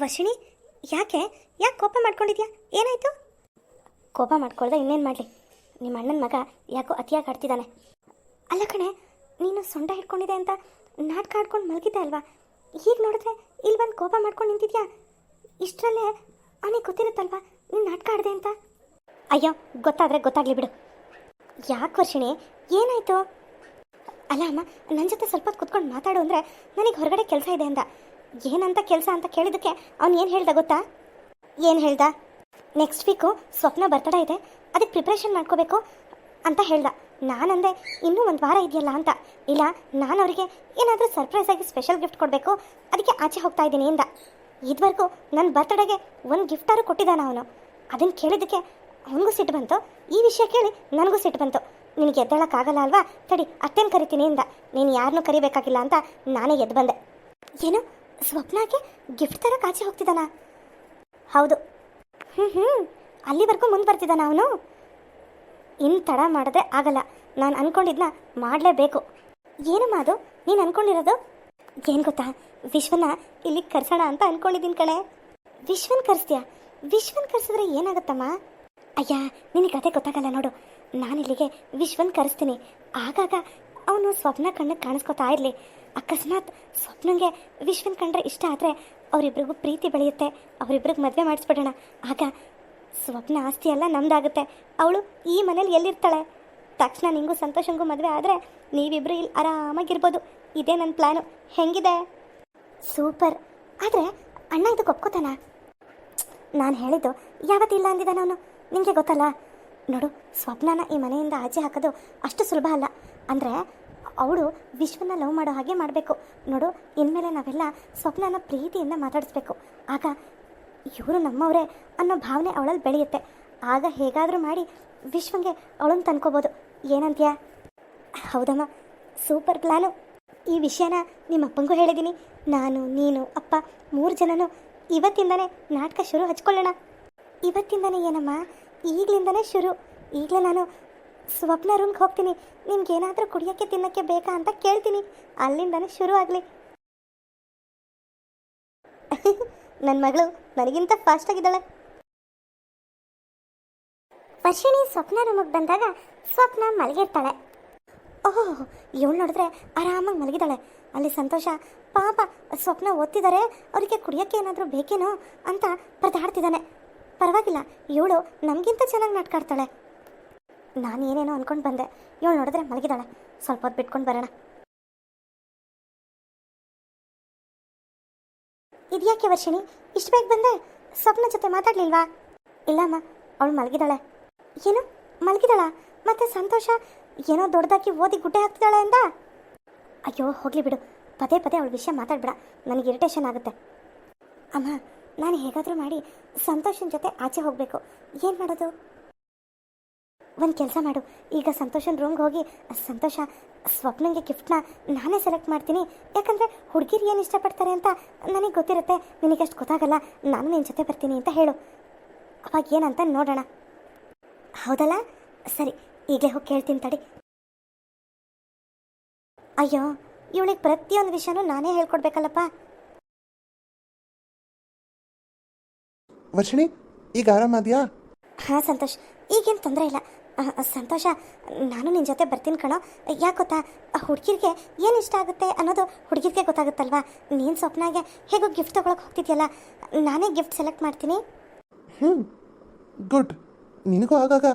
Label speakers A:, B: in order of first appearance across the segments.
A: ವರ್ಷಿಣಿ ಯಾಕೆ? ಯಾಕೆ ಕೋಪ ಮಾಡ್ಕೊಂಡಿದ್ಯಾ? ಏನಾಯ್ತು? ಕೋಪ ಮಾಡ್ಕೊಳ್ದೆ ಇನ್ನೇನು ಮಾಡಲಿ? ನಿಮ್ಮ ಅಣ್ಣನ ಮಗ ಯಾಕೋ ಅತಿಯಾಗಿ ಆಡ್ತಿದ್ದಾನೆ ಅಲ್ಲ ಕಣೆ, ನೀನು ಸೊಂಡ ಹಿಡ್ಕೊಂಡಿದೆ ಅಂತ ನಾಟಕ ಆಡ್ಕೊಂಡು ಮಲಗಿದ್ದೆ ಅಲ್ವಾ? ಈಗ ನೋಡಿದ್ರೆ ಇಲ್ಲಿ ಬಂದು ಕೋಪ ಮಾಡ್ಕೊಂಡು ನಿಂತಿದ್ಯಾ? ಇಷ್ಟರಲ್ಲೇ ಅವನಿಗೆ ಗೊತ್ತಿರುತ್ತಲ್ವಾ? ನೀನು ನಾಟಕ ಆಡಿದೆ ಅಂತ? ಅಯ್ಯೋ, ಗೊತ್ತಾದರೆ ಗೊತ್ತಾಗಲಿ ಬಿಡು. ಯಾಕೆ ವರ್ಷಿಣಿ ಏನಾಯ್ತು? ಅಲ್ಲ ಅಮ್ಮ ನನ್ನ ಜೊತೆ ಸ್ವಲ್ಪ ಹೊತ್ತು ಕುತ್ಕೊಂಡು ಮಾತಾಡು ಅಂದರೆ ನನಗೆ ಹೊರಗಡೆ ಕೆಲಸ ಇದೆ ಅಂದ. ಏನಂತ ಕೆಲಸ ಅಂತ ಕೇಳಿದ್ದಕ್ಕೆ ಅವ್ನು ಏನು ಹೇಳ್ದ ಗೊತ್ತಾ? ಏನು ಹೇಳ್ದ? ನೆಕ್ಸ್ಟ್ ವೀಕು ಸ್ವಪ್ನ ಬರ್ತಡ ಇದೆ ಅದಕ್ಕೆ ಪ್ರಿಪ್ರೇಷನ್ ಮಾಡ್ಕೋಬೇಕು ಅಂತ ಹೇಳ್ದ. ನಾನಂದೆ, ಇನ್ನೂ ಒಂದು ವಾರ ಇದೆಯಲ್ಲ ಅಂತ. ಇಲ್ಲ, ನಾನು ಅವರಿಗೆ ಏನಾದರೂ ಸರ್ಪ್ರೈಸ್ ಆಗಿ ಸ್ಪೆಷಲ್ ಗಿಫ್ಟ್ ಕೊಡಬೇಕು, ಅದಕ್ಕೆ ಆಚೆ ಹೋಗ್ತಾ ಇದ್ದೀನಿ ಇಂದ. ಇದುವರೆಗೂ ನನ್ನ ಬರ್ತಡೇಗೆ ಒಂದು ಗಿಫ್ಟಾರು ಕೊಟ್ಟಿದ್ದಾನ ಅವನು. ಅದನ್ನು ಕೇಳಿದ್ದಕ್ಕೆ ಅವನಿಗೂ ಸಿಟ್ಟು ಬಂತು. ಈ ವಿಷಯ ಕೇಳಿ ನನಗೂ ಸಿಟ್ಟು ಬಂತು. ನಿನಗೆ ಎದ್ದೇಳಕ್ಕಾಗಲ್ಲ ಅಲ್ವಾ? ತಡಿ, ಅತ್ತೇನು ಕರಿತೀನಿ ಇಂದ. ನೀನು ಯಾರನ್ನೂ ಕರಿಬೇಕಾಗಿಲ್ಲ ಅಂತ ನಾನೇ ಎದ್ದು ಬಂದೆ. ಏನು? ಸ್ವಪ್ನಾಗೆ ಗಿಫ್ಟ್ ಥರ ಕಾಚೆ ಹೋಗ್ತಿದ್ದಾನ. ಹೌದು. ಹ್ಞೂ ಹ್ಞೂ ಅಲ್ಲಿವರೆಗೂ ಮುಂದೆ ಬರ್ತಿದ್ದಾನ ಅವನು. ಇನ್ನು ತಡ ಮಾಡದೆ ಆಗಲ್ಲ. ನಾನು ಅನ್ಕೊಂಡಿದ್ನ ಮಾಡಲೇಬೇಕು. ಏನಮ್ಮ ಅದು? ನೀನು ಅನ್ಕೊಂಡಿರೋದು? ಏನು ಗೊತ್ತಾ? ವಿಶ್ವನ ಇಲ್ಲಿಗೆ ಕರ್ಸೋಣ ಅಂತ ಅನ್ಕೊಂಡಿದ್ದೀನಿ ಕಣೆ. ವಿಶ್ವನ್ ಕರ್ಸ್ತೀಯ? ವಿಶ್ವನ್ ಕರ್ಸಿದ್ರೆ ಏನಾಗುತ್ತಮ್ಮ? ಅಯ್ಯ, ನಿನಗೆ ಅದೇ ಗೊತ್ತಾಗಲ್ಲ ನೋಡು. ನಾನು ಇಲ್ಲಿಗೆ ವಿಶ್ವನ್ ಕರೆಸ್ತೀನಿ. ಆಗಾಗ ಅವನು ಸ್ವಪ್ನ ಕಣ್ಣಿಗೆ ಕಾಣಿಸ್ಕೊತಾ ಇರಲಿ. ಅಕಸ್ಮಾತ್ ಸ್ವಪ್ನಂಗೆ ವಿಶ್ವನ್ ಕಂಡ್ರೆ ಇಷ್ಟ ಆದರೆ ಅವರಿಬ್ರಿಗೂ ಪ್ರೀತಿ ಬೆಳೆಯುತ್ತೆ, ಅವರಿಬ್ರಿಗೆ ಮದುವೆ ಮಾಡಿಸ್ಬಿಡೋಣ. ಆಗ ಸ್ವಪ್ನ ಆಸ್ತಿ ಎಲ್ಲ ನಮ್ದಾಗುತ್ತೆ. ಅವಳು ಈ ಮನೇಲಿ ಎಲ್ಲಿರ್ತಾಳೆ? ತಕ್ಷಣ ನಿಂಗೂ ಸಂತೋಷಂಗೂ ಮದುವೆ ಆದರೆ ನೀವಿಬ್ರು ಇಲ್ಲಿ ಆರಾಮಾಗಿರ್ಬೋದು. ಇದೇ ನನ್ನ ಪ್ಲ್ಯಾನು ಹೆಂಗಿದೆ? ಸೂಪರ್. ಆದರೆ ಅಣ್ಣ ಇದಕ್ಕೆ ಒಪ್ಕೋತಾನ? ನಾನು ಹೇಳಿದ್ದು ಯಾವತ್ತಿಲ್ಲ ಅಂದಿದ್ದಾನ ಅವನು. ನಿಮಗೆ ಗೊತ್ತಲ್ಲ? ನೋಡು, ಸ್ವಪ್ನನ ಈ ಮನೆಯಿಂದ ಆಚೆ ಹಾಕೋದು ಅಷ್ಟು ಸುಲಭ ಅಲ್ಲ. ಅಂದರೆ ಅವಳು ವಿಶ್ವನ ಲವ್ ಮಾಡೋ ಹಾಗೆ ಮಾಡಬೇಕು. ನೋಡು, ಇನ್ಮೇಲೆ ನಾವೆಲ್ಲ ಸ್ವಪ್ನನ ಪ್ರೀತಿಯಿಂದ ಮಾತಾಡಿಸ್ಬೇಕು. ಆಗ ಇವರು ನಮ್ಮವರೇ ಅನ್ನೋ ಭಾವನೆ ಅವಳಲ್ಲಿ ಬೆಳೆಯುತ್ತೆ. ಆಗ ಹೇಗಾದರೂ ಮಾಡಿ ವಿಶ್ವಂಗೆ ಅವಳನ್ನು ತಂದ್ಕೋಬೋದು. ಏನಂತೀಯ? ಹೌದಮ್ಮ, ಸೂಪರ್ ಪ್ಲಾನು. ಈ ವಿಷಯನ ನಿಮ್ಮ ಅಪ್ಪಂಗೂ ಹೇಳಿದ್ದೀನಿ ನಾನು, ನೀನು, ಅಪ್ಪ ಮೂರು ಜನನು ಇವತ್ತಿಂದನೇ ನಾಟಕ ಶುರು ಹಚ್ಕೊಳ್ಳೋಣ. ಇವತ್ತಿಂದನೇ ಏನಮ್ಮ? ಈಗಲಿಂದನೇ ಶುರು. ಈಗಲೇ ನಾನು ಸ್ವಪ್ನ ರೂಮ್ಗೆ ಹೋಗ್ತೀನಿ. ನಿಮ್ಗೇನಾದರೂ ಕುಡಿಯೋಕ್ಕೆ, ತಿನ್ನೋಕ್ಕೆ ಬೇಕಾ ಅಂತ ಕೇಳ್ತೀನಿ. ಅಲ್ಲಿಂದನೇ ಶುರು ಆಗಲಿ. ನನ್ನ ಮಗಳು ನನಗಿಂತ ಫಾಸ್ಟ್ ಆಗಿದ್ದಾಳೆ. ವರ್ಷಿಣಿ ಸ್ವಪ್ನ ರೂಮಿಗೆ ಬಂದಾಗ ಸ್ವಪ್ನ ಮಲಗಿರ್ತಾಳೆ. ಓಹ್, ಇವಳು ನೋಡಿದ್ರೆ ಆರಾಮಾಗಿ ಮಲಗಿದಾಳೆ. ಅಲ್ಲಿ ಸಂತೋಷ, ಪಾಪ ಸ್ವಪ್ನ ಓದ್ತಿದ್ದಾರೆ ಅವರಿಗೆ ಕುಡಿಯೋಕ್ಕೆ ಏನಾದರೂ ಬೇಕೇನೋ ಅಂತ ಪರದಾಡ್ತಿದ್ದಾನೆ ಪರವಾಗಿಲ್ಲ, ಇವಳು ನಮಗಿಂತ ಚೆನ್ನಾಗಿ ನಾಟಕ ಆಡ್ತಾಳೆ ನಾನು ಏನೇನೋ ಅನ್ಕೊಂಡು ಬಂದೆ. ಇವಳು ನೋಡಿದ್ರೆ ಮಲಗಿದಾಳೆ ಸ್ವಲ್ಪ ಹೊತ್ತು ಬಿಟ್ಕೊಂಡು ಬರೋಣ. ಇದ್ಯಾಕೆ ವರ್ಷಿಣಿ? ಇಷ್ಟು ಬೇಗ ಬಂದೆ? ಸ್ವಪ್ನ ಜೊತೆ ಮಾತಾಡ್ಲಿಲ್ವಾ? ಇಲ್ಲಮ್ಮ, ಅವಳು ಮಲಗಿದಾಳೆ ಏನು? ಮಲಗಿದಾಳ ಮತ್ತೆ ಸಂತೋಷ? ಏನೋ ದೊಡ್ಡದಾಗಿ ಓದಿ ಗುಡ್ಡೆ ಹಾಕ್ತಿದ್ದಾಳೆ ಅಂದ? ಅಯ್ಯೋ, ಹೋಗ್ಲಿ ಬಿಡು. ಪದೇ ಪದೇ ಅವಳ ವಿಷಯ ಮಾತಾಡ್ಬೇಡ. ನನಗೆ ಇರಿಟೇಷನ್ ಆಗುತ್ತೆ. ಅಮ್ಮ, ನಾನು ಹೇಗಾದರೂ ಮಾಡಿ ಸಂತೋಷನ ಜೊತೆ ಆಚೆ ಹೋಗಬೇಕು. ಏನು ಮಾಡೋದು? ಒಂದು ಕೆಲಸ ಮಾಡು. ಈಗ ಸಂತೋಷನ ರೂಮ್ಗೆ ಹೋಗಿ ಸಂತೋಷ ಸ್ವಪ್ನಂಗೆ ಗಿಫ್ಟ್ನ ನಾನೇ ಸೆಲೆಕ್ಟ್ ಮಾಡ್ತೀನಿ. ಯಾಕಂದರೆ ಹುಡುಗಿರು ಏನು ಇಷ್ಟಪಡ್ತಾರೆ ಅಂತ ನನಗೆ ಗೊತ್ತಿರುತ್ತೆ. ನಿನಗಷ್ಟು ಗೊತ್ತಾಗಲ್ಲ ನಾನು ನಿನ್ನ ಜೊತೆ ಬರ್ತೀನಿ ಅಂತ ಹೇಳು. ಅವಾಗ ಏನಂತ ನೋಡೋಣ. ಹೌದಲ್ಲ? ಸರಿ ಈಗಲೇ ಹೋಗಿ ಕೇಳ್ತೀನಿ ತಡಿ. ಅಯ್ಯೋ ಇವಳಿಗೆ ಪ್ರತಿಯೊಂದು ವಿಷಯನೂ ನಾನೇ ಹೇಳ್ಕೊಡ್ಬೇಕಲ್ಲಪ್ಪ.
B: ವರ್ಷಿಣಿ ಈಗ ಆರಾಮಾದ್ಯಾ?
A: ಹಾಂ ಸಂತೋಷ್. ಈಗೇನು ತೊಂದರೆ ಇಲ್ಲ. ಸಂತೋಷ ನಾನು ನಿನ್ನ ಜೊತೆ ಬರ್ತೀನಿ ಕಣೋ. ಯಾಕೆ ಗೊತ್ತಾ? ಹುಡುಗಿರಿಗೆ ಏನು ಇಷ್ಟ ಆಗುತ್ತೆ ಅನ್ನೋದು ಹುಡುಗಿರಿಗೆ ಗೊತ್ತಾಗುತ್ತಲ್ವಾ? ನೀನು ಸ್ವಪ್ನಾಗೆ ಹೇಗೋ ಗಿಫ್ಟ್ ತೊಗೊಳಕ್ಕೆ ಹೋಗ್ತಿದ್ಯಲ್ಲ ನಾನೇ ಗಿಫ್ಟ್ ಸೆಲೆಕ್ಟ್ ಮಾಡ್ತೀನಿ.
B: ಹ್ಞೂ ಗುಡ್ ನಿನಗೂ ಆಗಾಗ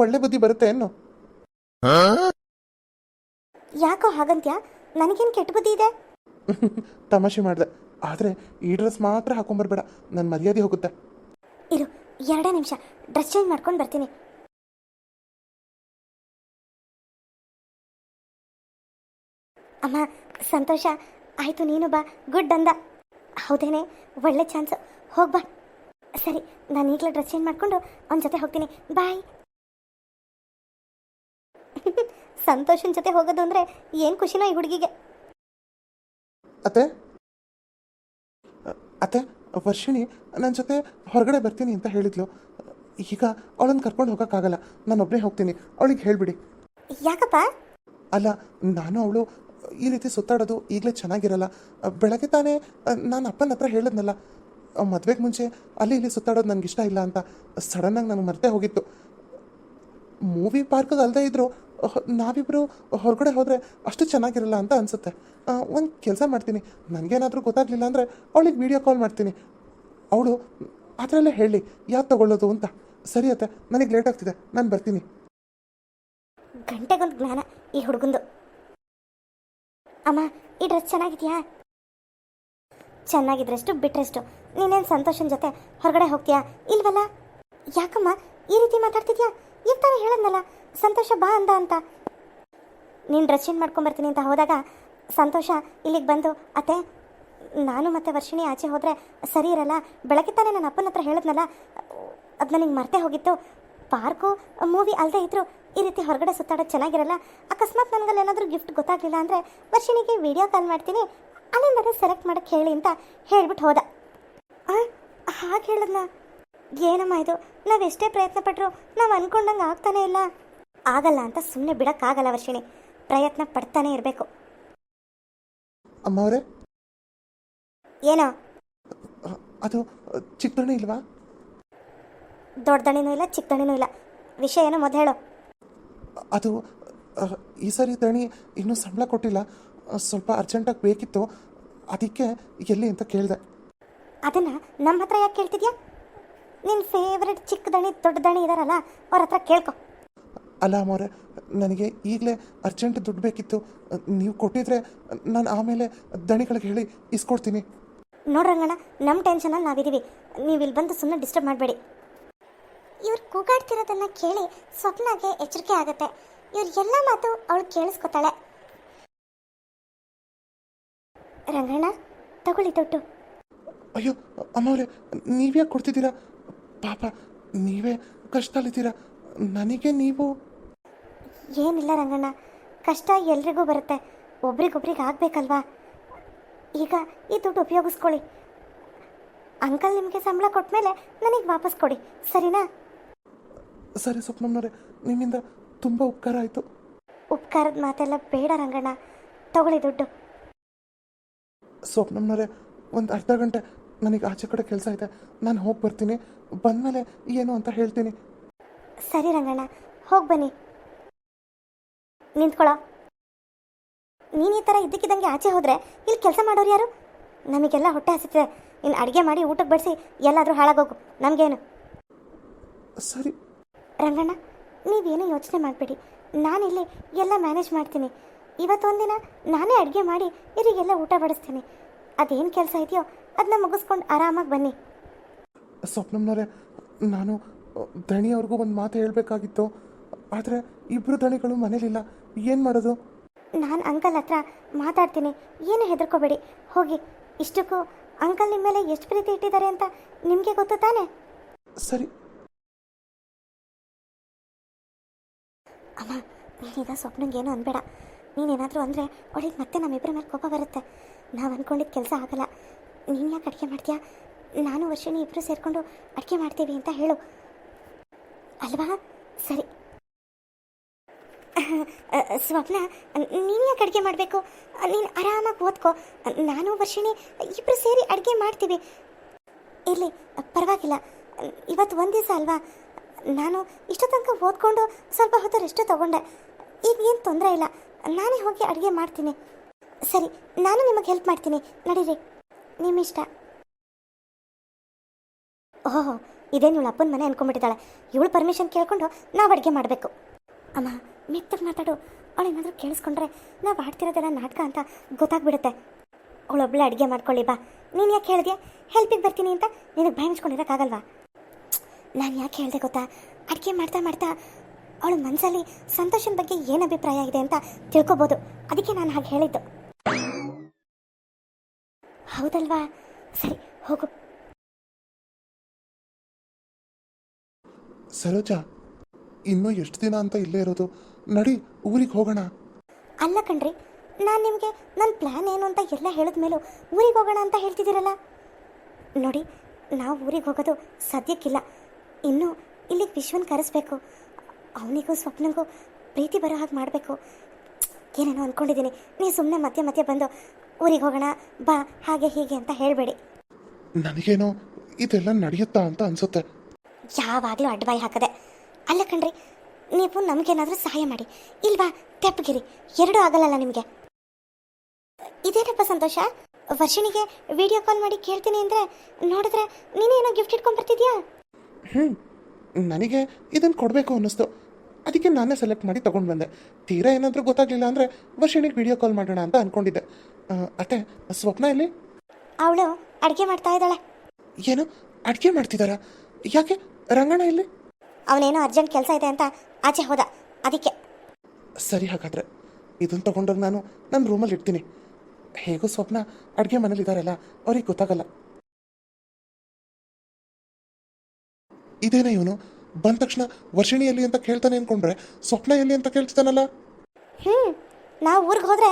B: ಒಳ್ಳೆ ಬುದ್ಧಿ ಬರುತ್ತೆ ಏನು?
A: ಯಾಕೋ ಹಾಗಂತ್ಯಾ? ನನಗೇನು ಕೆಟ್ಟ ಬುದ್ಧಿ ಇದೆ?
B: ತಮಾಷೆ ಮಾಡಿದೆ. ಆದರೆ ಈ ಡ್ರೆಸ್ ಮಾತ್ರ ಹಾಕೊಂಬರ್ಬೇಡ ನನ್ನ ಮರ್ಯಾದೆ ಹೋಗುತ್ತೆ.
A: ಇರು ಎರಡೇ ನಿಮಿಷ. ಡ್ರೆಸ್ ಚೇಂಜ್ ಮಾಡ್ಕೊಂಡು ಬರ್ತೀನಿ. ಅಮ್ಮ ಸಂತೋಷ. ಆಯಿತು ನೀನು ಬಾ. ಗುಡ್ ಅಂದ. ಹೌದೇನೆ ಒಳ್ಳೆ ಚಾನ್ಸ್ ಹೋಗಿ ಬಾ. ಸರಿ ನಾನು ಈಗಲೇ ಡ್ರೆಸ್ ಚೇಂಜ್ ಮಾಡಿಕೊಂಡು ಅವನ ಜೊತೆ ಹೋಗ್ತೀನಿ. ಬಾಯ್ ಸಂತೋಷನ ಜೊತೆ ಹೋಗೋದು ಅಂದರೆ ಏನು ಖುಷಿನೋ ಈ ಹುಡುಗಿಗೆ.
B: ಅತ್ತೆ? ಅತ್ತೆ ವರ್ಷಿಣಿ ನನ್ನ ಜೊತೆ ಹೊರಗಡೆ ಬರ್ತೀನಿ ಅಂತ ಹೇಳಿದ್ಲು. ಈಗ ಅವಳನ್ನ ಕರ್ಕೊಂಡು ಹೋಗೋಕ್ಕಾಗಲ್ಲ. ನಾನೊಬ್ಬನೇ ಹೋಗ್ತೀನಿ. ಅವಳಿಗೆ ಹೇಳಿಬಿಡಿ.
A: ಯಾಕಪ್ಪ?
B: ಅಲ್ಲ ನಾನು ಅವಳು ಈ ರೀತಿ ಸುತ್ತಾಡೋದು ಈಗಲೇ ಚೆನ್ನಾಗಿರಲ್ಲ. ಬೆಳಗ್ಗೆ ತಾನೇ ನಾನು ಅಪ್ಪನ ಹತ್ರ ಹೇಳಿದ್ನಲ್ಲ ಮದುವೆಗೆ ಮುಂಚೆ ಅಲ್ಲಿ ಇಲ್ಲಿ ಸುತ್ತಾಡೋದು ನನಗೆ ಇಷ್ಟ ಇಲ್ಲ ಅಂತ ಸಡನ್ನಾಗಿ ನನಗೆ ಮರ್ತೇ ಹೋಗಿತ್ತು. ಮೂವಿ ಪಾರ್ಕಿಗೆ ಅಲ್ಲದೆ ಇದ್ದರೂ ನಾವಿಬ್ಬರು ಹೊರಗಡೆ ಹೋದರೆ ಅಷ್ಟು ಚೆನ್ನಾಗಿರಲ್ಲ ಅಂತ ಅನಿಸುತ್ತೆ. ಒಂದು ಕೆಲಸ ಮಾಡ್ತೀನಿ. ನನಗೇನಾದರೂ ಗೊತ್ತಾಗಲಿಲ್ಲ ಅಂದರೆ ಅವಳಿಗೆ ವಿಡಿಯೋ ಕಾಲ್ ಮಾಡ್ತೀನಿ. ಅವಳು, ಅದರಲ್ಲೇ ಹೇಳಿ ಯಾವ್ದು ತಗೊಳ್ಳೋದು ಅಂತ. ಸರಿ ಅತ್ತೆ, ನನಗೆ ಲೇಟ್ ಆಗ್ತಿದೆ, ನಾನು ಬರ್ತೀನಿ.
A: ಗಂಟೆಗೊಂದು ಜ್ಞಾನ ಈ ಹುಡುಗಂದು. ಅಮ್ಮ, ಈ ಡ್ರೆಸ್ ಚೆನ್ನಾಗಿದೆಯಾ? ಚೆನ್ನಾಗಿದ್ರಷ್ಟು, ಬಿಟ್ರೆಷ್ಟು. ನೀನೇನು ಸಂತೋಷನ ಜೊತೆ ಹೊರಗಡೆ ಹೋಗ್ತೀಯಾ? ಇಲ್ವಲ್ಲ? ಯಾಕಮ್ಮ, ಈ ರೀತಿ ಮಾತಾಡ್ತಿದ್ಯಾ? ಈಗ ತಾನೇ ಹೇಳದ್ನಲ್ಲ, ಸಂತೋಷ ಬಾ ಅಂದ ಅಂತ. ನೀನು ಡ್ರೆಸ್ ಚೇಂಜ್ ಮಾಡ್ಕೊಂಬರ್ತೀನಿ ಅಂತ ಹೋದಾಗ ಸಂತೋಷ ಇಲ್ಲಿಗೆ ಬಂದು, ಅತ್ತೆ, ನಾನು ಮತ್ತೆ ವರ್ಷಿಣಿ ಆಚೆ ಹೋದರೆ ಸರಿ ಇರಲ್ಲ, ಬೆಳಗ್ಗೆ ತಾನೇ ನನ್ನ ಅಪ್ಪನ ಹತ್ರ ಹೇಳಿದ್ನಲ್ಲ, ಅದು ನನಗೆ ಮರ್ತೇ ಹೋಗಿತ್ತು. ಪಾರ್ಕು ಮೂವಿ ಅಲ್ಲದೆ ಇದ್ರು ಈ ರೀತಿ ಹೊರಗಡೆ ಸುತ್ತಾಡೋ ಚೆನ್ನಾಗಿರಲ್ಲ ಅಕಸ್ಮಾತ್ ನನಗಲ್ಲಿ ಏನಾದರೂ ಗಿಫ್ಟ್ ಗೊತ್ತಾಗಲಿಲ್ಲ ಅಂದರೆ ವರ್ಷಿಣಿಗೆ ವಿಡಿಯೋ ಕಾಲ್ ಮಾಡ್ತೀನಿ ಅಲ್ಲಿಂದ ಸೆಲೆಕ್ಟ್ ಮಾಡೋಕ್ಕೆ ಹೇಳಿ ಅಂತ ಹೇಳ್ಬಿಟ್ಟು ಹೋದ. ಹಾಗೆ ಹೇಳದ್ನ? ಏನಮ್ಮ ಇದು? ನಾವು ಎಷ್ಟೇ ಪ್ರಯತ್ನ ಪಟ್ಟರು ನಾವು ಅನ್ಕೊಂಡಂಗೆ ಆಗ್ತಾನೆ ಇಲ್ಲ. ಆಗಲ್ಲ ಅಂತ ಸುಮ್ಮನೆ ಬಿಡೋಕ್ಕಾಗಲ್ಲ ವರ್ಷಿಣಿ. ಪ್ರಯತ್ನ ಪಡ್ತಾನೆ ಇರಬೇಕು.
B: ಅಮ್ಮ ಅವರೇ
A: ಏನೋ?
B: ಅದು ಚಿಕ್ಕದಣಿ ಇಲ್ವಾ?
A: ದೊಡ್ಡದಣಿನೂ ಇಲ್ಲ ಚಿಕ್ಕದಣಿನೂ ಇಲ್ಲ. ವಿಷಯ ಏನೋ ಮೊದಲು ಹೇಳು.
B: ಅದು ಈ ಸರಿ ದಣಿ ಇನ್ನೂ ಸಂಬಳ ಕೊಟ್ಟಿಲ್ಲ. ಸ್ವಲ್ಪ ಅರ್ಜೆಂಟಾಗಿ ಬೇಕಿತ್ತು. ಅದಕ್ಕೆ ಎಲ್ಲಿ ಅಂತ ಕೇಳಿದೆ.
A: ಅದನ್ನು ನಮ್ಮ ಹತ್ರ ಯಾಕೆ ಕೇಳ್ತಿದ್ಯಾ? ನಿನ್ನ ಫೇವ್ರೆಟ್ ಚಿಕ್ಕ ದಣಿ ದೊಡ್ಡ ದಣಿ ಇದಾರಲ್ಲ ಅವ್ರ ಹತ್ರ ಕೇಳ್ಕೊ.
B: ಅಲ್ಲ ಅಮ್ಮವ್ರೆ ನನಗೆ ಈಗಲೇ ಅರ್ಜೆಂಟ್ ದುಡ್ಡು ಬೇಕಿತ್ತು. ನೀವು ಕೊಟ್ಟಿದ್ರೆ ನಾನು ಆಮೇಲೆ ದಣಿಗಳಿಗೆ ಹೇಳಿ ಇಸ್ಕೊಡ್ತೀನಿ.
A: ನೋಡ್ರಂಗಣ್ಣ ನಮ್ಮ ಟೆನ್ಷನಲ್ಲಿ ನಾವಿದ್ದೀವಿ ನೀವು ಇಲ್ಲಿ ಬಂದು ಸುಮ್ಮನೆ ಡಿಸ್ಟರ್ಬ್ ಮಾಡಬೇಡಿ. ಇವ್ರು ಕೂಗಾಡ್ತಿರೋದನ್ನ ಕೇಳಿ ಸ್ವಪ್ನಗೆ ಎಚ್ಚರಿಕೆ ಆಗುತ್ತೆ. ಇವ್ರ ಎಲ್ಲ ಮಾತು ಅವಳು ಕೇಳಿಸ್ಕೊತಾಳೆ. ರಂಗಣ್ಣ ತಗೊಳ್ಳಿ ದುಡ್ಡು.
B: ಅಯ್ಯೋ ಅಮ್ಮವ್ರೆ ನೀವ್ಯಾಕೆ ಕೊಡ್ತಿದ್ದೀರಾ? ಪಾಪ ನೀವೇ ಕಷ್ಟದಲ್ಲಿದ್ದೀರಾ? ನನಗೆ ನೀವು
A: ಏನಿಲ್ಲ ರಂಗಣ್ಣ ಕಷ್ಟ ಎಲ್ರಿಗೂ ಬರುತ್ತೆ. ಒಬ್ರಿಗೊಬ್ರಿಗೆ ಆಗ್ಬೇಕಲ್ವಾ? ಈಗ ಈ ದುಡ್ಡು ಉಪಯೋಗಿಸ್ಕೊಳ್ಳಿ. ಅಂಕಲ್ ನಿಮಗೆ ಸಂಬಳ ಕೊಟ್ಮೇಲೆ ನನಗೆ ವಾಪಸ್ ಕೊಡಿ ಸರಿನಾ?
B: ಸರಿ ಸ್ವಪ್ನಮ್ಮನವ್ರೆ ನಿಮ್ಮಿಂದ ತುಂಬ ಉಪಕಾರ ಆಯಿತು.
A: ಉಪಕಾರದ ಮಾತೆಲ್ಲ ಬೇಡ ರಂಗಣ್ಣ ತಗೊಳ್ಳಿ ದುಡ್ಡು.
B: ಸ್ವಪ್ನಮ್ಮನವ್ರೆ ಒಂದು ಅರ್ಧ ಗಂಟೆ ನನಗೆ ಆಚೆ ಕಡೆ ಕೆಲಸ ಇದೆ ನಾನು ಹೋಗಿ ಬರ್ತೀನಿ ಬಂದಮೇಲೆ ಏನು ಅಂತ ಹೇಳ್ತೀನಿ.
A: ಸರಿ ರಂಗಣ್ಣ ಹೋಗಿ ಬನ್ನಿ. ನಿಂತ್ಕೊಳ. ನೀನು ಈ ಥರ ಇದ್ದಕ್ಕಿದ್ದಂಗೆ ಆಚೆ ಹೋದರೆ ಇಲ್ಲಿ ಕೆಲಸ ಮಾಡೋರು ಯಾರು? ನಮಗೆಲ್ಲ ಹೊಟ್ಟೆ ಹಸಿತಿದೆ. ನೀನು ಅಡುಗೆ ಮಾಡಿ ಊಟಕ್ಕೆ ಬಡಿಸಿ ಎಲ್ಲಾದರೂ ಹಾಳಾಗೋಗು ನಮಗೇನು?
B: ಸರಿ
A: ರಂಗಣ್ಣ ನೀವೇನು ಯೋಚನೆ ಮಾಡಬೇಡಿ. ನಾನಿಲ್ಲಿ ಎಲ್ಲ ಮ್ಯಾನೇಜ್ ಮಾಡ್ತೀನಿ. ಇವತ್ತೊಂದಿನ ನಾನೇ ಅಡುಗೆ ಮಾಡಿ ಇವರಿಗೆಲ್ಲ ಊಟ ಬಡಿಸ್ತೀನಿ. ಅದೇನು ಕೆಲಸ ಇದೆಯೋ ಅದನ್ನ ಮುಗಿಸ್ಕೊಂಡು ಆರಾಮಾಗಿ ಬನ್ನಿ.
B: ಸ್ವಪ್ನಮ್ನವರೇ ನಾನು ದಣಿಯವ್ರಿಗೂ ಒಂದು ಮಾತು ಹೇಳಬೇಕಾಗಿತ್ತು. ಆದರೆ ಇಬ್ಬರು ದಣಿಗಳು ಮನೇಲಿಲ್ಲ. ಏನು ಮಾಡೋದು?
A: ನಾನು ಅಂಕಲ್ ಹತ್ರ ಮಾತಾಡ್ತೀನಿ. ಏನು ಹೆದರ್ಕೋಬೇಡಿ. ಹೋಗಿ. ಇಷ್ಟಕ್ಕೂ ಅಂಕಲ್ ನಿಮ್ಮ ಮೇಲೆ ಎಷ್ಟು ಪ್ರೀತಿ ಇಟ್ಟಿದ್ದಾರೆ ಅಂತ ನಿಮಗೆ ಗೊತ್ತು ತಾನೆ?
B: ಸರಿ
A: ನೀನೀಗ ಸ್ವಪ್ನಂಗೆ ಏನು ಅನ್ಬೇಡ. ನೀನೇನಾದರೂ ಅಂದರೆ ಅವಳಿಗೆ ಮತ್ತೆ ನಮ್ಮಿಬ್ಬರ ಮೇಲೆ ಕೋಪ ಬರುತ್ತೆ. ನಾವು ಅಂದ್ಕೊಂಡಿದ್ದ ಕೆಲಸ ಆಗಲ್ಲ. ನೀನು ಯಾಕೆ ಅಡುಗೆ ಮಾಡ್ತೀಯಾ? ನಾನು ವರ್ಷನೇ ಇಬ್ಬರು ಸೇರಿಕೊಂಡು ಅಡುಗೆ ಮಾಡ್ತೀವಿ ಅಂತ ಹೇಳು. ಅಲ್ವಾ? ಸರಿ. ಸ್ವಪ್ನ ನೀನು ಯಾಕೆ ಅಡುಗೆ ಮಾಡಬೇಕು? ನೀನು ಆರಾಮಾಗಿ ಓದ್ಕೋ. ನಾನು, ವರ್ಷಿಣಿ ಇಬ್ಬರು ಸೇರಿ ಅಡುಗೆ ಮಾಡ್ತೀವಿ. ಇರಲಿ, ಪರವಾಗಿಲ್ಲ. ಇವತ್ತು ಒಂದು ದಿವಸ ಅಲ್ವಾ? ನಾನು ಇಷ್ಟು ತನಕ ಓದ್ಕೊಂಡು ಸ್ವಲ್ಪ ಹೊತ್ತು ರೆಸ್ಟು ತಗೊಂಡೆ. ಈಗ ಏನು ತೊಂದರೆ ಇಲ್ಲ. ನಾನೇ ಹೋಗಿ ಅಡುಗೆ ಮಾಡ್ತೀನಿ. ಸರಿ, ನಾನು ನಿಮಗೆ ಹೆಲ್ಪ್ ಮಾಡ್ತೀನಿ. ನಡೀರಿ. ನಿಮ್ಮ ಇಷ್ಟ. ಓಹೋ, ಇದೇನು ಇವಳು ಅಪ್ಪನ ಮನೆ ಅನ್ಕೊಂಡ್ಬಿಟ್ಟಿದ್ದಾಳೆ. ಇವಳು ಪರ್ಮಿಷನ್ ಕೇಳ್ಕೊಂಡು ನಾವು ಅಡುಗೆ ಮಾಡಬೇಕು. ಅಮ್ಮ, ಮೆತ್ತಗೆ ಮಾತಾಡು. ಅವಳೇನಾದರೂ ಕೇಳಿಸ್ಕೊಂಡ್ರೆ ನಾವು ಆಡ್ತಿರೋದೆಲ್ಲ ನಾಟಕ ಅಂತ ಗೊತ್ತಾಗ್ಬಿಡುತ್ತೆ. ಅವಳೊಬ್ಳೆ ಅಡುಗೆ ಮಾಡ್ಕೊಳ್ಳಿ ಬಾ. ನೀನು ಯಾಕೆ ಹೇಳಿದ್ಯಾ ಹೆಲ್ಪಿಗೆ ಬರ್ತೀನಿ ಅಂತ ನಿನಗೆ ಭಯ ಹಂಚ್ಕೊಂಡಿರೋಕ್ಕಾಗಲ್ವಾ ನಾನು ಯಾಕೆ ಹೇಳಿದೆ ಗೊತ್ತಾ? ಅಡುಗೆ ಮಾಡ್ತಾ ಮಾಡ್ತಾ ಅವಳ ಮನಸ್ಸಲ್ಲಿ ಸಂತೋಷನ ಬಗ್ಗೆ ಏನು ಅಭಿಪ್ರಾಯ ಇದೆ ಅಂತ ತಿಳ್ಕೊಬೋದು. ಅದಕ್ಕೆ ನಾನು ಹಾಗೆ ಹೇಳಿದ್ದು. ಹೌದಲ್ವಾ? ಸರಿ ಹೋಗು.
B: ಸರೋಜಾ ಇನ್ನೂ ಎಷ್ಟು ದಿನ ಅಂತ ಇಲ್ಲೇ ಇರೋದು? ನಡಿ ಊರಿಗೆ ಹೋಗೋಣ.
A: ಅಲ್ಲ ಕಣ್ರಿ ನಾನು ನಿಮಗೆ ನನ್ನ ಪ್ಲ್ಯಾನ್ ಏನು ಅಂತ ಎಲ್ಲ ಹೇಳಿದ ಮೇಲೂ ಊರಿಗೆ ಹೋಗೋಣ ಅಂತ ಹೇಳ್ತಿದ್ದೀರಲ್ಲ? ನೋಡಿ ನಾವು ಊರಿಗೆ ಹೋಗೋದು ಸದ್ಯಕ್ಕಿಲ್ಲ. ಇನ್ನು ಇಲ್ಲಿಗೆ ವಿಶ್ವನ್ ಕರೆಸ್ಬೇಕು. ಅವನಿಗೂ ಸ್ವಪ್ನಗೂ ಪ್ರೀತಿ ಬರೋ ಹಾಗೆ ಮಾಡಬೇಕು. ಏನೇನೋ ಅಂದ್ಕೊಂಡಿದ್ದೀನಿ ನೀವು ಸುಮ್ಮನೆ ಮತ್ತೆ ಮಧ್ಯೆ ಬಂದು ಊರಿಗೆ ಹೋಗೋಣ ಬಾ ಹಾಗೆ ಹೀಗೆ ಅಂತ ಹೇಳಬೇಡಿ.
B: ನನಗೇನೋ ಇದೆಲ್ಲ ನಡೆಯುತ್ತಾ ಅಂತ ಅನ್ಸುತ್ತೆ.
A: ಯಾವಾಗಲೂ ಅಡ್ಡಬಾಯಿ ಹಾಕದೆ. ಅಲ್ಲ ಕಣ್ರಿ ನೀವು ನಮಗೇನಾದರೂ ಸಹಾಯ ಮಾಡಿ. ಇಲ್ವಾ ತೆಪ್ಪಗಿರಿ. ಎರಡೂ ಆಗಲ್ಲಲ್ಲ ನಿಮಗೆ? ಇದೇನಪ್ಪ ಸಂತೋಷ? ವರ್ಷಿಣಿಗೆ ವಿಡಿಯೋ ಕಾಲ್ ಮಾಡಿ ಕೇಳ್ತೀನಿ ಅಂದರೆ ನೋಡಿದ್ರೆ ನೀನೇನೋ ಗಿಫ್ಟ್ ಇಟ್ಕೊಂಡ್ ಬರ್ತಿದ್ಯಾ?
B: ಹ್ಞೂ ನನಗೆ ಇದನ್ನು ಕೊಡಬೇಕು ಅನ್ನಿಸ್ತು. ಅದಕ್ಕೆ ನಾನೇ ಸೆಲೆಕ್ಟ್ ಮಾಡಿ ತೊಗೊಂಡು ಬಂದೆ. ತೀರಾ ಏನಾದರೂ ಗೊತ್ತಾಗಲಿಲ್ಲ ಅಂದರೆ ವರ್ಷಿಣಿಗೆ ವಿಡಿಯೋ ಕಾಲ್ ಮಾಡೋಣ ಅಂತ ಅಂದ್ಕೊಂಡಿದ್ದೆ ಅತ್ತೆ ಸ್ವಪ್ನ ಇಲ್ಲಿ
A: ಅವಳು ಅಡುಗೆ ಮಾಡ್ತಾ ಇದ್ದಾಳೆ.
B: ಏನು? ಅಡುಗೆ ಮಾಡ್ತಿದ್ದಾರಾ? ಯಾಕೆ? ರಂಗಣ್ಣ ಇಲ್ಲಿ
A: ಅವನೇನೋ ಅರ್ಜೆಂಟ್ ಕೆಲಸ ಇದೆ ಅಂತ ಆಚೆ ಹೋದ. ಅದಕ್ಕೆ.
B: ಸರಿ ಹಾಗಾದ್ರೆ. ಇದನ್ನು ತಗೊಂಡೋಗಿ ನಾನು ನನ್ನ ರೂಮಲ್ಲಿ ಇಡ್ತೀನಿ. ಹೇಗೂ ಸ್ವಪ್ನ ಅಡುಗೆ ಮನೇಲಿ ಇದ್ದಾರಲ್ಲ ಅವ್ರಿಗೆ ಗೊತ್ತಾಗಲ್ಲ. ಇದೇನೇ ಇವನು? ಬಂದ ತಕ್ಷಣ ವರ್ಷಿಣಿ ಎಲ್ಲಿ ಅಂತ ಕೇಳ್ತಾನೆ ಅನ್ಕೊಂಡ್ರೆ ಸ್ವಪ್ನ ಎಲ್ಲಿ ಅಂತ ಕೇಳ್ತಾನಲ್ಲ
A: ಹ್ಞೂ ನಾವು ಊರಿಗೆ ಹೋದರೆ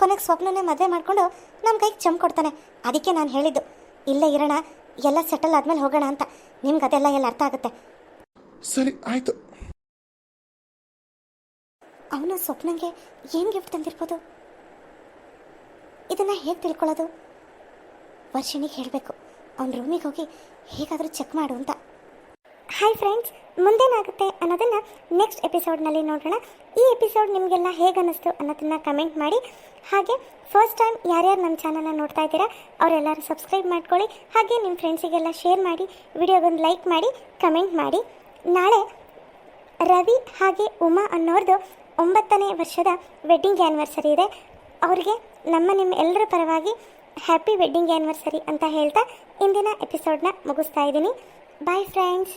A: ಕೊನೆಗೆ ಸ್ವಪ್ನನೇ ಮದುವೆ ಮಾಡಿಕೊಂಡು ನಮ್ಮ ಕೈಗೆ ಚಮ್ ಕೊಡ್ತಾನೆ. ಅದಕ್ಕೆ ನಾನು ಹೇಳಿದ್ದು ಇಲ್ಲೇ ಇರೋಣ ಎಲ್ಲ ಸೆಟಲ್ ಆದ್ಮೇಲೆ ಹೋಗೋಣ ಅಂತ. ನಿಮ್ಗೆ ಅದೆಲ್ಲ ಎಲ್ಲ ಅರ್ಥ ಆಗುತ್ತೆ.
B: ಸರಿ ಆಯಿತು.
A: ಅವನು ಸ್ವಪ್ನಂಗೆ ಏನು ಗಿಫ್ಟ್ ತಂದಿರ್ಬೋದು? ಇದನ್ನು ಹೇಗೆ ತಿಳ್ಕೊಳ್ಳೋದು? ವರ್ಷಿಣಿಗೆ ಹೇಳಬೇಕು ಅವ್ನ ರೂಮಿಗೆ ಹೋಗಿ ಹೇಗಾದರೂ ಚೆಕ್ ಮಾಡು ಅಂತ. ಹಾಯ್ ಫ್ರೆಂಡ್ಸ್ ಮುಂದೇನಾಗುತ್ತೆ ಅನ್ನೋದನ್ನು ನೆಕ್ಸ್ಟ್ ಎಪಿಸೋಡ್ನಲ್ಲಿ ನೋಡೋಣ. ಈ ಎಪಿಸೋಡ್ ನಿಮಗೆಲ್ಲ ಹೇಗೆ ಅನ್ನಿಸ್ತು ಅನ್ನೋದನ್ನ ಕಮೆಂಟ್ ಮಾಡಿ. ಹಾಗೆ ಫಸ್ಟ್ ಟೈಮ್ ಯಾರ್ಯಾರು ನಮ್ಮ ಚಾನಲ್ನ ನೋಡ್ತಾ ಇದ್ದೀರಾ, ಅವರೆಲ್ಲರೂ ಸಬ್ಸ್ಕ್ರೈಬ್ ಮಾಡ್ಕೊಳ್ಳಿ. ಹಾಗೆ ನಿಮ್ಮ ಫ್ರೆಂಡ್ಸಿಗೆಲ್ಲ ಶೇರ್ ಮಾಡಿ, ವಿಡಿಯೋಗೊಂದು ಲೈಕ್ ಮಾಡಿ ಕಮೆಂಟ್ ಮಾಡಿ. ನಾಳೆ ರವಿ ಹಾಗೆ ಉಮಾ ಅನ್ನೋರ್ದು ಒಂಬತ್ತನೇ ವರ್ಷದ ವೆಡ್ಡಿಂಗ್ ಆ್ಯನಿವರ್ಸರಿ ಇದೆ. ಅವ್ರಿಗೆ ನಮ್ಮ ನಿಮ್ಮ ಎಲ್ಲರ ಪರವಾಗಿ ಹ್ಯಾಪಿ ವೆಡ್ಡಿಂಗ್ ಆ್ಯನಿವರ್ಸರಿ ಅಂತ ಹೇಳ್ತಾ ಇಂದಿನ ಎಪಿಸೋಡ್ನ ಮುಗಿಸ್ತಾ ಇದ್ದೀನಿ. Bye friends